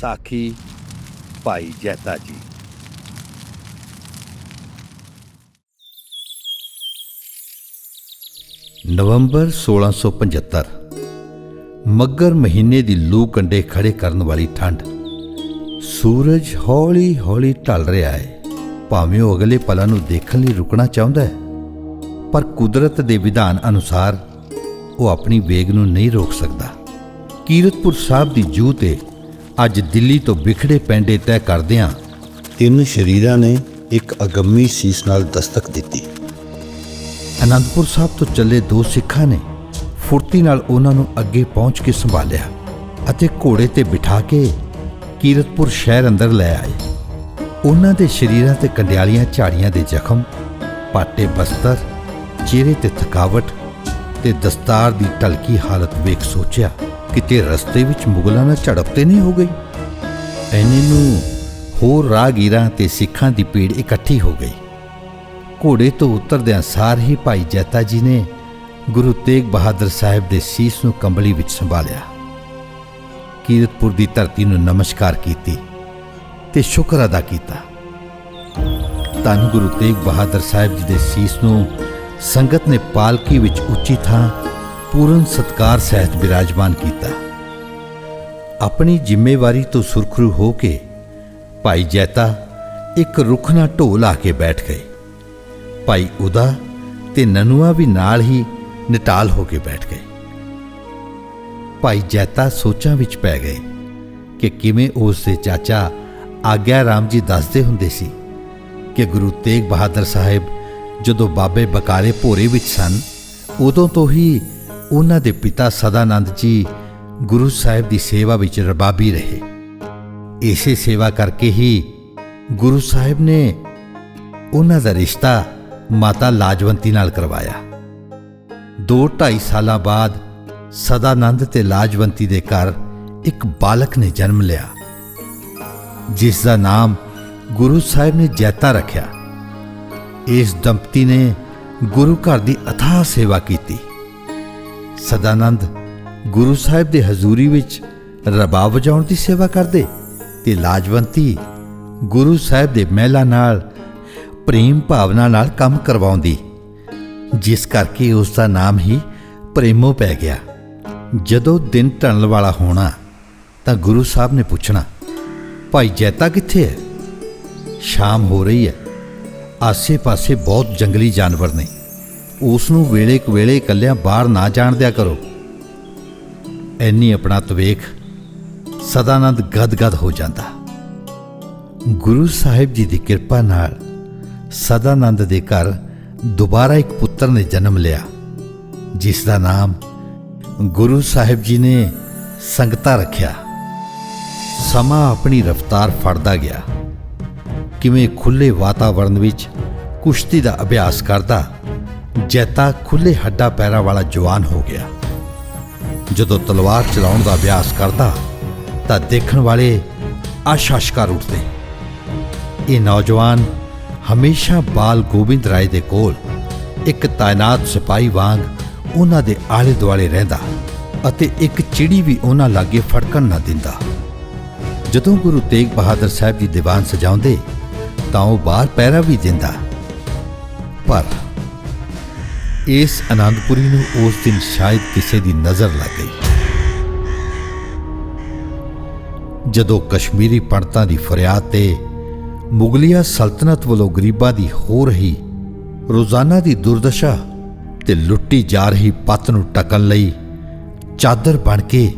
ਸਾਖੀ ਭਾਈ ਜੈਤਾ ਜੀ। ਨਵੰਬਰ 1675 ਮੱਗਰ ਮਹੀਨੇ ਦੀ ਲੂ ਕੰਡੇ ਖੜੇ ਕਰਨ ਵਾਲੀ ਠੰਡ। ਸੂਰਜ ਹੌਲੀ-ਹੌਲੀ ਢਲ ਰਿਹਾ ਹੈ। ਭਾਵੇਂ ਉਹ ਅਗਲੇ ਪਲਾਂ ਨੂੰ ਦੇਖਣ ਲਈ ਰੁਕਣਾ ਚਾਹੁੰਦਾ ਹੈ, ਪਰ ਕੁਦਰਤ ਦੇ ਵਿਧਾਨ ਅਨੁਸਾਰ ਉਹ ਆਪਣੀ ਵੇਗ ਨੂੰ ਨਹੀਂ ਰੋਕ ਸਕਦਾ। ਕੀਰਤਪੁਰ ਸਾਹਿਬ ਦੀ ਜੂ ਤੇ ਅੱਜ ਦਿੱਲੀ ਤੋਂ ਵਿਖੜੇ ਪੈਂਡੇ ਤੈਅ ਕਰਦਿਆਂ ਤਿੰਨ ਸ਼ਰੀਰਾਂ ਨੇ ਇੱਕ ਅਗੰਮੀ ਸੀਸ ਨਾਲ ਦਸਤਕ ਦਿੱਤੀ। ਅਨੰਦਪੁਰ ਸਾਹਿਬ ਤੋਂ ਚੱਲੇ ਦੋ ਸਿੱਖਾਂ ਨੇ ਫੁਰਤੀ ਨਾਲ ਉਹਨਾਂ ਨੂੰ ਅੱਗੇ ਪਹੁੰਚ ਕੇ ਸੰਭਾਲਿਆ ਅਤੇ ਘੋੜੇ ਤੇ ਬਿਠਾ ਕੇ ਕੀਰਤਪੁਰ ਸ਼ਹਿਰ ਅੰਦਰ ਲੈ ਆਏ। ਉਹਨਾਂ ਦੇ ਸ਼ਰੀਰਾਂ ਤੇ ਕੰਡਿਆਲੀਆਂ ਝਾੜੀਆਂ ਦੇ ਜ਼ਖਮ, ਪਾਟੇ ਬਸਤਰ, ਚਿਹਰੇ ਤੇ ਥਕਾਵਟ ਤੇ ਦਸਤਾਰ ਦੀ ਢਲਕੀ ਹਾਲਤ ਵੇਖ ਸੋਚਿਆ। ਕਿਤੇ ਰਸਤੇ ਵਿੱਚ ਮੁਗਲਾਂ ਨਾਲ ਝੜਪ ਤੇ ਨਹੀਂ ਹੋ ਗਈ? ਐਨੇ ਨੂੰ ਹੋਰ ਰਾਗੀਰਾਂ ਤੇ ਸਿੱਖਾਂ ਦੀ ਭੀੜ ਇਕੱਠੀ ਹੋ ਗਈ। ਘੋੜੇ ਤੋਂ ਉਤਰਦਿਆਂ ਸਾਰ ਹੀ ਭਾਈ ਜੈਤਾ ਜੀ ਨੇ ਗੁਰੂ ਤੇਗ ਬਹਾਦਰ ਸਾਹਿਬ ਦੇ ਸੀਸ ਨੂੰ ਕੰਬਲੀ ਵਿੱਚ ਸੰਭਾਲਿਆ। ਕੀਰਤਪੁਰ ਦੀ ਧਰਤੀ ਨੂੰ ਨਮਸਕਾਰ ਕੀਤੀ ਤੇ ਸ਼ੁਕਰ ਅਦਾ ਕੀਤਾ। ਧੰਨ ਗੁਰੂ ਤੇਗ ਬਹਾਦਰ ਸਾਹਿਬ ਜੀ ਦੇ ਸੀਸ ਨੂੰ ਸੰਗਤ ਨੇ ਪਾਲਕੀ ਵਿੱਚ ਉੱਚੀ ਥਾਂ ਪੂਰਨ ਸਤਕਾਰ ਸਹਿਤ ਬਿਰਾਜਮਾਨ ਕੀਤਾ। ਆਪਣੀ ਜ਼ਿੰਮੇਵਾਰੀ ਤੋਂ ਸੁਰਖਰੂ ਹੋ ਕੇ ਭਾਈ ਜੈਤਾ ਇੱਕ ਰੁੱਖ ਨਾਲ ਢੋਲ ਆ ਕੇ ਬੈਠ ਗਏ। ਭਾਈ ਉਦਾ ਤੇ ਨਨੂਆ ਵੀ ਨਾਲ ਹੀ ਨਿਟਾਲ ਹੋ ਕੇ ਬੈਠ ਗਏ। ਭਾਈ ਜੈਤਾ ਸੋਚਾਂ ਵਿੱਚ ਪੈ ਗਏ ਕਿ ਕਿਵੇਂ ਉਸ ਦੇ ਚਾਚਾ ਆਗਿਆ ਰਾਮ ਜੀ ਦੱਸਦੇ ਹੁੰਦੇ ਸੀ ਕਿ ਗੁਰੂ ਤੇਗ ਬਹਾਦਰ ਸਾਹਿਬ ਜਦੋਂ ਬਾਬੇ ਬਕਾਲੇ ਭੋਰੇ ਵਿੱਚ ਸਨ, ਉਦੋਂ ਤੋਂ ਹੀ ਉਹਨਾਂ ਦੇ ਪਿਤਾ ਸਦਾਨੰਦ ਜੀ ਗੁਰੂ ਸਾਹਿਬ ਦੀ ਸੇਵਾ ਵਿੱਚ ਰਬਾਬੀ ਰਹੇ। ਇਸੇ ਸੇਵਾ ਕਰਕੇ ਹੀ ਗੁਰੂ ਸਾਹਿਬ ਨੇ ਉਹਨਾਂ ਦਾ ਰਿਸ਼ਤਾ ਮਾਤਾ ਲਾਜਵੰਤੀ ਨਾਲ ਕਰਵਾਇਆ। 2.5 ਸਾਲਾਂ ਬਾਅਦ ਸਦਾਨੰਦ ਤੇ ਲਾਜਵੰਤੀ ਦੇ ਘਰ ਇੱਕ ਬਾਲਕ ਨੇ ਜਨਮ ਲਿਆ, ਜਿਸ ਦਾ ਨਾਮ ਗੁਰੂ ਸਾਹਿਬ ਨੇ ਜੈਤਾ ਰੱਖਿਆ। ਇਸ ਦੰਪਤੀ ਨੇ ਗੁਰੂ ਘਰ ਦੀ ਅਥਾਹ ਸੇਵਾ ਕੀਤੀ। ਸਦਾਨੰਦ ਗੁਰੂ ਸਾਹਿਬ ਦੇ ਹਜ਼ੂਰੀ ਵਿੱਚ ਰਬਾ ਵਜਾਉਣ ਦੀ ਸੇਵਾ ਕਰਦੇ ਤੇ ਲਾਜਵੰਤੀ ਗੁਰੂ ਸਾਹਿਬ ਦੇ ਮਹਿਲਾ ਨਾਲ, ਪ੍ਰੇਮ ਭਾਵਨਾ ਨਾਲ ਕੰਮ ਕਰਵਾਉਂਦੀ, ਜਿਸ ਕਰਕੇ ਉਸ ਦਾ ਨਾਮ ਹੀ ਪ੍ਰੇਮੋ ਪੈ ਗਿਆ। ਜਦੋਂ ਦਿਨ ਢਲਣ ਵਾਲਾ ਹੋਣਾ, ਤਾਂ ਗੁਰੂ ਸਾਹਿਬ ਨੇ ਪੁੱਛਣਾ, ਭਾਈ ਜੈਤਾ ਕਿੱਥੇ ਹੈ? ਸ਼ਾਮ ਹੋ ਰਹੀ ਹੈ। ਆਸੇ-ਪਾਸੇ ਬਹੁਤ ਜੰਗਲੀ ਜਾਨਵਰ ਨੇ। ਉਸ ਨੂੰ ਵੇਲੇ ਕੁ ਵੇਲੇ ਇਕੱਲਿਆਂ ਬਾਹਰ ਨਾ ਜਾਣ ਦਿਆ ਕਰੋ। ਐਨੀ ਆਪਣਾ ਤਵੇਖ ਸਦਾਨੰਦ ਗਦਗਦ ਹੋ ਜਾਂਦਾ। ਗੁਰੂ ਸਾਹਿਬ ਜੀ ਦੀ ਕਿਰਪਾ ਨਾਲ ਸਦਾਨੰਦ ਦੇ ਘਰ ਦੁਬਾਰਾ ਇੱਕ ਪੁੱਤਰ ਨੇ ਜਨਮ ਲਿਆ, ਜਿਸ ਦਾ ਨਾਮ ਗੁਰੂ ਸਾਹਿਬ ਜੀ ਨੇ ਸੰਗਤਾ ਰੱਖਿਆ। ਸਮਾਂ ਆਪਣੀ ਰਫ਼ਤਾਰ ਫੜਦਾ ਗਿਆ। ਕਿਵੇਂ ਖੁੱਲੇ ਵਾਤਾਵਰਣ ਵਿੱਚ ਕੁਸ਼ਤੀ ਦਾ ਅਭਿਆਸ ਕਰਦਾ ਜੈਤਾ ਖੁੱਲੇ ਹੱਡਾ ਪੈਰਾਂ ਵਾਲਾ ਜਵਾਨ ਹੋ ਗਿਆ। ਜਦੋਂ ਤਲਵਾਰ ਚਲਾਉਣ ਦਾ ਅਭਿਆਸ ਕਰਦਾ, ਤਾਂ ਦੇਖਣ ਵਾਲੇ ਆਸ਼ਾਸ਼ਕਾਰ ਉੱਠਦੇ। ਇਹ ਨੌਜਵਾਨ ਹਮੇਸ਼ਾ ਬਾਲ ਗੋਬਿੰਦ ਰਾਏ ਦੇ ਕੋਲ ਇੱਕ ਤਾਇਨਾਤ ਸਿਪਾਹੀ ਵਾਂਗ ਉਹਨਾਂ ਦੇ ਆਲੇ ਦੁਆਲੇ ਰਹਿੰਦਾ ਅਤੇ ਇੱਕ ਚਿੜੀ ਵੀ ਉਹਨਾਂ ਲਾਗੇ ਫੜਕਣ ਨਾ ਦਿੰਦਾ। ਜਦੋਂ ਗੁਰੂ ਤੇਗ ਬਹਾਦਰ ਸਾਹਿਬ ਜੀ ਦੀਵਾਨ ਸਜਾਉਂਦੇ, ਤਾਂ ਉਹ ਬਾਹਰ ਪਹਿਰਾ ਵੀ ਦਿੰਦਾ। ਪਰ ਇਸ ਆਨੰਦਪੁਰੀ ਨੂੰ ਉਸ ਦਿਨ ਸ਼ਾਇਦ ਕਿਸੇ ਦੀ ਨਜ਼ਰ ਲੱਗ ਗਈ। ਜਦੋਂ ਕਸ਼ਮੀਰੀ ਪੰਡਤਾਂ ਦੀ ਫਰਿਆਦ ਤੇ ਮੁਗਲਿਆ ਸਲਤਨਤ ਵੱਲੋਂ ਗਰੀਬਾਂ ਦੀ ਹੋ ਰਹੀ, ਰੋਜ਼ਾਨਾ ਦੀ ਦੁਰਦਸ਼ਾ ਤੇ ਲੁੱਟੀ ਜਾ ਰਹੀ ਪੱਤ ਨੂੰ ਟਕਣ ਲਈ ਚਾਦਰ ਬਣ ਕੇ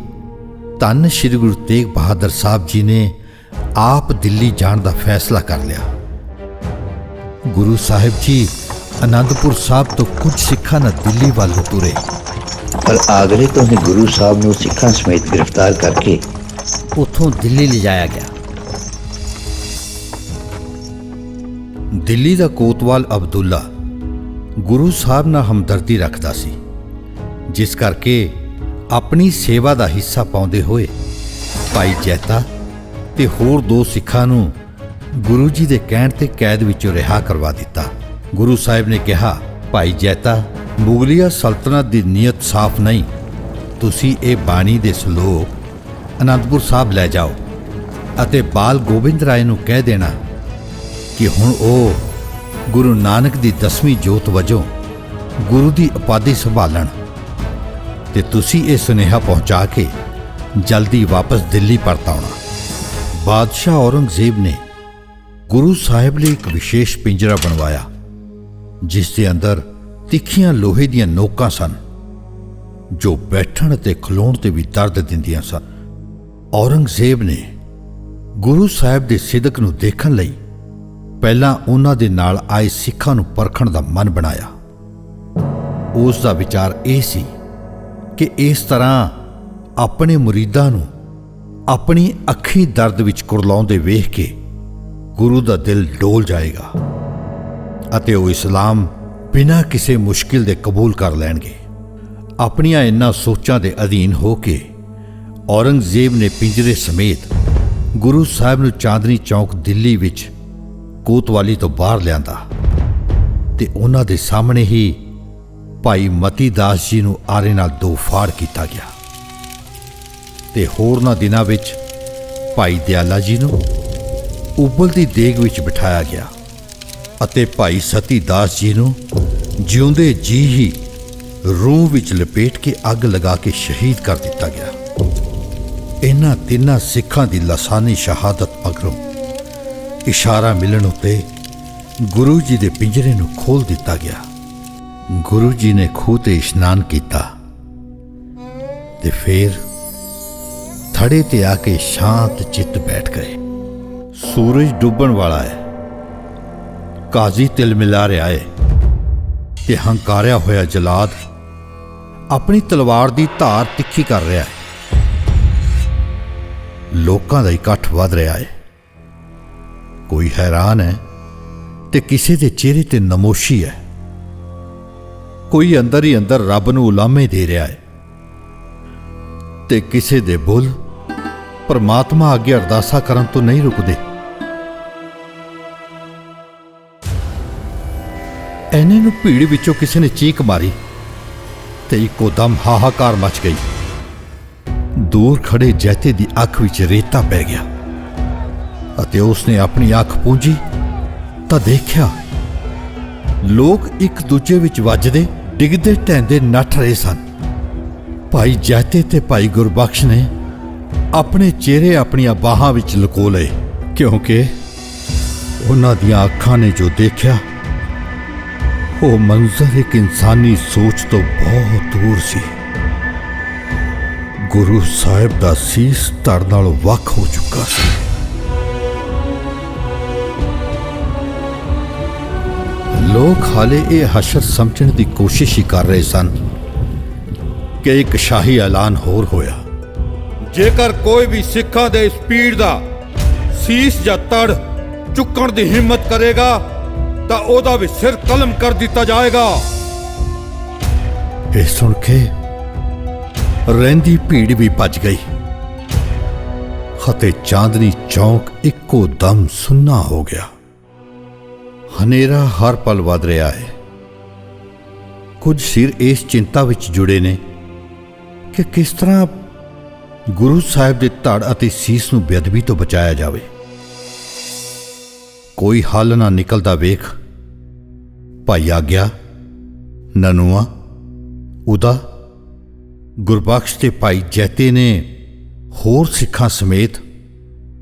ਧੰਨ ਸ਼੍ਰੀ ਗੁਰੂ ਤੇਗ ਬਹਾਦਰ ਸਾਹਿਬ ਜੀ ਨੇ ਆਪ ਦਿੱਲੀ ਜਾਣ ਦਾ ਫੈਸਲਾ ਕਰ ਲਿਆ। ਗੁਰੂ ਸਾਹਿਬ ਜੀ ਅਨੰਦਪੁਰ ਸਾਹਿਬ ਤੋਂ ਕੁਝ ਸਿੱਖਾਂ ਨਾਲ ਦਿੱਲੀ ਵੱਲ ਨੂੰ ਤੁਰੇ। ਪਰ ਆਗਰੇ ਤੋਂ ਹੀ ਗੁਰੂ ਸਾਹਿਬ ਨੂੰ ਸਿੱਖਾਂ ਸਮੇਤ ਗ੍ਰਿਫਤਾਰ ਕਰਕੇ ਉਥੋਂ ਦਿੱਲੀ ਲਿਜਾਇਆ ਗਿਆ। ਦਿੱਲੀ ਦਾ ਕੋਤਵਾਲ ਅਬਦੁੱਲਾ ਗੁਰੂ ਸਾਹਿਬ ਨਾਲ ਹਮਦਰਦੀ ਰੱਖਦਾ ਸੀ ਜਿਸ ਕਰਕੇ ਆਪਣੀ ਸੇਵਾ ਦਾ ਹਿੱਸਾ ਪਾਉਂਦੇ ਹੋਏ ਭਾਈ ਜੈਤਾ ਤੇ ਹੋਰ ਦੋ ਸਿੱਖਾਂ ਨੂੰ ਗੁਰੂ ਜੀ ਦੇ ਕਹਿਣ ਤੇ ਕੈਦ ਵਿੱਚੋਂ ਰਿਹਾ ਕਰਵਾ ਦਿੱਤਾ। ਗੁਰੂ ਸਾਹਿਬ ਨੇ ਕਿਹਾ, ਭਾਈ ਜੈਤਾ, ਮੁਗਲੀਆ ਸਲਤਨਤ ਦੀ ਨੀਅਤ ਸਾਫ਼ ਨਹੀਂ। ਤੁਸੀਂ ਇਹ ਬਾਣੀ ਦੇ ਸ਼ਲੋਕ ਅਨੰਦਪੁਰ ਸਾਹਿਬ ਲੈ ਜਾਓ ਅਤੇ ਬਾਲ ਗੋਬਿੰਦ ਰਾਏ ਨੂੰ ਕਹਿ ਦੇਣਾ ਕਿ ਹੁਣ ਉਹ ਗੁਰੂ ਨਾਨਕ ਦੀ 10ਵੀਂ ਜੋਤ ਵਜੋਂ ਗੁਰੂ ਦੀ ਉਪਾਧੀ ਸੰਭਾਲਣ ਤੇ ਤੁਸੀਂ ਇਹ ਸੁਨੇਹਾ ਪਹੁੰਚਾ ਕੇ ਜਲਦੀ ਵਾਪਸ ਦਿੱਲੀ ਪਰਤ ਆਉਣਾ। ਬਾਦਸ਼ਾਹ ਔਰੰਗਜ਼ੇਬ ਨੇ ਗੁਰੂ ਸਾਹਿਬ ਲਈ ਇੱਕ ਵਿਸ਼ੇਸ਼ ਪਿੰਜਰਾ ਬਣਵਾਇਆ। ਜਿਸ ਦੇ ਅੰਦਰ ਤਿੱਖੀਆਂ ਲੋਹੇ ਦੀਆਂ ਨੋਕਾਂ ਸਨ, ਜੋ ਬੈਠਣ ਤੇ ਖਲੋਣ ਤੇ ਵੀ ਦਰਦ ਦਿੰਦੀਆਂ ਸਨ। ਔਰੰਗਜ਼ੇਬ ਨੇ ਗੁਰੂ ਸਾਹਿਬ ਦੇ ਸਿਦਕ ਨੂੰ ਦੇਖਣ ਲਈ ਪਹਿਲਾਂ ਉਹਨਾਂ ਦੇ ਨਾਲ ਆਏ ਸਿੱਖਾਂ ਨੂੰ ਪਰਖਣ ਦਾ ਮਨ ਬਣਾਇਆ। ਉਸ ਦਾ ਵਿਚਾਰ ਇਹ ਸੀ ਕਿ ਇਸ ਤਰ੍ਹਾਂ ਆਪਣੇ ਮੁਰੀਦਾਂ ਨੂੰ ਆਪਣੀ ਅੱਖੀ ਦਰਦ ਵਿੱਚ ਕੁਰਲਾਉਂਦੇ ਵੇਖ ਕੇ ਗੁਰੂ ਦਾ ਦਿਲ ਡੋਲ ਜਾਏਗਾ। ਅਤੇ ਉਹ ਇਸਲਾਮ ਬਿਨਾਂ ਕਿਸੇ ਮੁਸ਼ਕਿਲ ਦੇ ਕਬੂਲ ਕਰ ਲੈਣਗੇ। ਆਪਣੀਆਂ ਇਨ੍ਹਾਂ ਸੋਚਾਂ ਦੇ ਅਧੀਨ ਹੋ ਕੇ ਔਰੰਗਜ਼ੇਬ ਨੇ ਪਿੰਜਰੇ ਸਮੇਤ ਗੁਰੂ ਸਾਹਿਬ ਨੂੰ ਚਾਂਦਨੀ ਚੌਕ ਦਿੱਲੀ ਵਿੱਚ ਕੋਤਵਾਲੀ ਤੋਂ ਬਾਹਰ ਲਿਆਂਦਾ ਤੇ ਉਹਨਾਂ ਦੇ ਸਾਹਮਣੇ ਹੀ ਭਾਈ ਮਤੀ ਦਾਸ ਜੀ ਨੂੰ ਆਰੇ ਨਾਲ ਦੋ ਫਾੜ ਕੀਤਾ ਗਿਆ। ਤੇ ਹੋਰਨਾਂ ਦਿਨਾਂ ਵਿੱਚ ਭਾਈ ਦਿਆਲਾ ਜੀ ਨੂੰ ਉਬਲਦੀ ਦੇਗ ਵਿੱਚ ਬਿਠਾਇਆ ਗਿਆ। ਅਤੇ ਭਾਈ ਸਤੀ ਦਾਸ ਜੀ ਨੂੰ ਜਿਉਂਦੇ ਜੀ ਹੀ ਰੂਹ ਵਿੱਚ ਲਪੇਟ ਕੇ ਅੱਗ ਲਗਾ ਕੇ ਸ਼ਹੀਦ ਕਰ ਦਿੱਤਾ ਗਿਆ। ਇਹਨਾਂ ਤਿੰਨਾਂ ਸਿੱਖਾਂ ਦੀ ਲਸਾਨੀ ਸ਼ਹਾਦਤ ਮਗਰੋਂ ਇਸ਼ਾਰਾ ਮਿਲਣ ਉਤੇ ਗੁਰੂ ਜੀ ਦੇ ਪਿੰਜਰੇ ਨੂੰ ਖੋਲ ਦਿੱਤਾ ਗਿਆ। ਗੁਰੂ ਜੀ ਨੇ ਖੂਹ ਤੇ ਇਸ਼ਨਾਨ ਕੀਤਾ ਤੇ ਫਿਰ ਥੜੇ ਤੇ ਆ ਕੇ ਸ਼ਾਂਤ ਚਿੱਤ ਬੈਠ ਗਏ। ਸੂਰਜ ਡੁੱਬਣ ਵਾਲਾ ਹੈ। ਕਾਜ਼ੀ ਤਿਲ ਮਿਲਾ ਰਿਹਾ ਹੈ ਤੇ ਹੰਕਾਰਿਆ ਹੋਇਆ ਜਲਾਦ ਆਪਣੀ ਤਲਵਾਰ ਦੀ ਧਾਰ ਤਿੱਖੀ ਕਰ ਰਿਹਾ ਹੈ ਲੋਕਾਂ ਦਾ ਇਕੱਠ ਵੱਧ ਰਿਹਾ ਹੈ ਕੋਈ ਹੈਰਾਨ ਹੈ ਤੇ ਕਿਸੇ ਦੇ ਚਿਹਰੇ ਤੇ ਨਮੋਸ਼ੀ ਹੈ। ਕੋਈ ਅੰਦਰ ਹੀ ਅੰਦਰ ਰੱਬ ਨੂੰ ਉਲਾਮੇ ਦੇ ਰਿਹਾ ਹੈ ਤੇ ਕਿਸੇ ਦੇ ਬੁੱਲ ਪਰਮਾਤਮਾ ਅੱਗੇ ਅਰਦਾਸਾ ਕਰਨ ਤੋਂ ਨਹੀਂ ਰੁਕਦੇ। ਐਨੇ ਨੂੰ ਭੀੜ ਵਿੱਚੋਂ ਕਿਸੇ ਨੇ ਚੀਕ ਮਾਰੀ ਤੇ ਇੱਕੋ ਦਮ ਹਾਹਾਕਾਰ ਮਚ ਗਈ। ਦੂਰ ਖੜੇ ਜੈਤੇ ਦੀ ਅੱਖ ਵਿੱਚ ਰੇਤਾ ਪੈ ਗਿਆ ਅਤੇ ਉਸਨੇ ਆਪਣੀ ਅੱਖ ਪੂੰਝੀ ਤਾਂ ਦੇਖਿਆ ਲੋਕ ਇੱਕ ਦੂਜੇ ਵਿੱਚ ਵੱਜਦੇ, ਡਿੱਗਦੇ ਢਹਿੰਦੇ ਨੱਠ ਰਹੇ ਸਨ। ਭਾਈ ਜੈਤੇ ਤੇ ਭਾਈ ਗੁਰਬਖਸ਼ ਨੇ ਆਪਣੇ ਚਿਹਰੇ ਆਪਣੀਆਂ ਬਾਹਾਂ ਵਿੱਚ ਲੁਕੋ ਲਏ ਕਿਉਂਕਿ ਉਹਨਾਂ ਦੀਆਂ ਅੱਖਾਂ ਨੇ ਜੋ ਦੇਖਿਆ ਉਹ ਮੰਜ਼ਰ ਇੱਕ ਇਨਸਾਨੀ ਸੋਚ ਤੋਂ ਬਹੁਤ ਦੂਰ ਸੀ। ਗੁਰੂ ਸਾਹਿਬ ਦਾ ਸੀਸ ਧੜ ਨਾਲ ਵੱਖ ਹੋ ਚੁੱਕਾ ਸੀ। ਲੋਕ ਹਾਲੇ ਇਹ ਹਸ਼ਰ ਸਮਝਣ ਦੀ ਕੋਸ਼ਿਸ਼ ਹੀ ਕਰ ਰਹੇ ਸਨ ਕਿ ਇੱਕ ਸ਼ਾਹੀ ਐਲਾਨ ਹੋਰ ਹੋਇਆ। ਜੇਕਰ ਕੋਈ ਵੀ ਸਿੱਖਾਂ ਦੇ ਇਸ ਪੀੜ ਦਾ ਸੀਸ ਜਾਂ ਤੜ ਚੁੱਕਣ ਦੀ ਹਿੰਮਤ ਕਰੇਗਾ ਤਾਂ ਉਹਦਾ ਵੀ ਸਿਰ ਕਲਮ ਕਰ ਦਿੱਤਾ ਜਾਏਗਾ। ਇਹ ਸੁਣ ਕੇ ਰਹਿੰਦੀ ਭੀੜ ਵੀ ਭੱਜ ਗਈ। ਅਤੇ ਚਾਂਦਨੀ ਚੌਕ ਇੱਕੋ ਦਮ ਸੁੰਨਾ ਹੋ ਗਿਆ। ਹਨੇਰਾ ਹਰ ਪਲ ਵੱਧ ਰਿਹਾ ਹੈ। ਕੁਝ ਸਿਰ ਇਸ ਚਿੰਤਾ ਵਿੱਚ ਜੁੜੇ ਨੇ ਕਿ ਕਿਸ ਤਰ੍ਹਾਂ ਗੁਰੂ ਸਾਹਿਬ ਦੇ ਧੜ ਅਤੇ ਸੀਸ ਨੂੰ ਬੇਅਦਬੀ ਤੋਂ ਬਚਾਇਆ ਜਾਵੇ। ਕੋਈ ਹੱਲ ਨਾ ਨਿਕਲਦਾ ਵੇਖ ਭਾਈ ਆਗਿਆ, ਨਨੂਆ, ਉਦਾ, ਗੁਰਬਖਸ਼ ਤੇ ਭਾਈ ਜੈਤੇ ਨੇ ਹੋਰ ਸਿੱਖਾਂ ਸਮੇਤ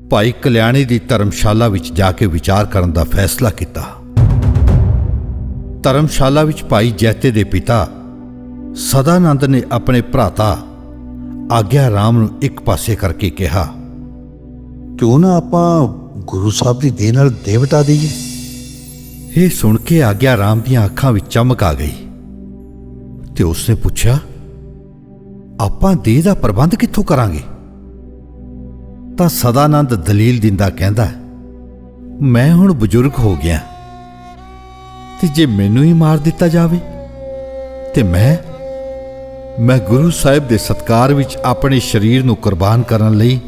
ਭਾਈ ਕਲਿਆਣੀ ਦੀ ਧਰਮਸ਼ਾਲਾ ਵਿੱਚ ਜਾ ਕੇ ਵਿਚਾਰ ਕਰਨ ਦਾ ਫੈਸਲਾ ਕੀਤਾ। ਧਰਮਸ਼ਾਲਾ ਵਿੱਚ ਭਾਈ ਜੈਤੇ ਦੇ ਪਿਤਾ ਸਦਾਨੰਦ ਨੇ ਆਪਣੇ ਭਰਾਤਾ ਆਗਿਆ ਰਾਮ ਨੂੰ ਇੱਕ ਪਾਸੇ ਕਰਕੇ ਕਿਹਾ, ਕਿਉਂ ਨਾ ਆਪਾਂ ਗੁਰੂ ਸਾਹਿਬ ਦੀ ਦੇਹ ਨਾਲ ਦੇਵਤਾ ਦੇਈਏ? ਇਹ ਸੁਣ ਕੇ ਆਗਿਆ ਰਾਮ ਦੀਆਂ ਅੱਖਾਂ ਵਿੱਚ ਚਮਕ ਆ ਗਈ। ਤੇ ਉਸਨੇ ਪੁੱਛਿਆ, ਆਪਾਂ ਦੇਹ ਦਾ ਪ੍ਰਬੰਧ ਕਿੱਥੋਂ ਕਰਾਂਗੇ? ਤਾਂ ਸਦਾਨੰਦ ਦਲੀਲ ਦਿੰਦਾ ਕਹਿੰਦਾ, ਮੈਂ ਹੁਣ ਬਜ਼ੁਰਗ ਹੋ ਗਿਆ। ਤੇ ਜੇ ਮੈਨੂੰ ਹੀ ਮਾਰ ਦਿੱਤਾ ਜਾਵੇ, ਤੇ ਮੈਂ ਮੈਂ ਗੁਰੂ ਸਾਹਿਬ ਦੇ ਸਤਕਾਰ ਵਿੱਚ ਆਪਣੇ ਸਰੀਰ ਨੂੰ ਕੁਰਬਾਨ ਕਰਨ ਲਈ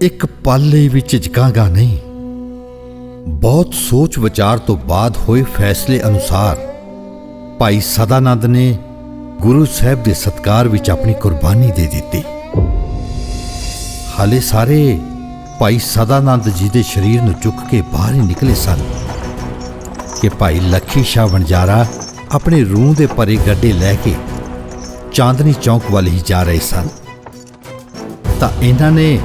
ਇੱਕ ਪਲ ਲਈ ਵੀ ਝਿਜਕਾਂਗਾ ਨਹੀਂ। ਬਹੁਤ ਸੋਚ ਵਿਚਾਰ ਤੋਂ ਬਾਅਦ ਹੋਏ ਫੈਸਲੇ ਅਨੁਸਾਰ ਭਾਈ ਸਦਾਨੰਦ ਨੇ ਗੁਰੂ ਸਾਹਿਬ ਦੇ ਸਤਕਾਰ ਵਿੱਚ ਆਪਣੀ ਕੁਰਬਾਨੀ ਦੇ ਦਿੱਤੀ। ਹਾਲੇ ਸਾਰੇ ਭਾਈ ਸਦਾਨੰਦ ਜੀ ਦੇ ਸਰੀਰ ਨੂੰ ਚੁੱਕ ਕੇ ਬਾਹਰ ਹੀ ਨਿਕਲੇ ਸਨ ਕਿ ਭਾਈ ਲੱਖੀ ਸ਼ਾਹ ਵਣਜਾਰਾ ਆਪਣੇ ਰੂਹ ਦੇ ਪਰੇ ਗੱਡੇ ਲੈ ਕੇ ਚਾਂਦਨੀ ਚੌਂਕ ਵੱਲ ਹੀ ਜਾ ਰਹੇ ਸਨ। ਤਾਂ ਇਹਨਾਂ ਨੇ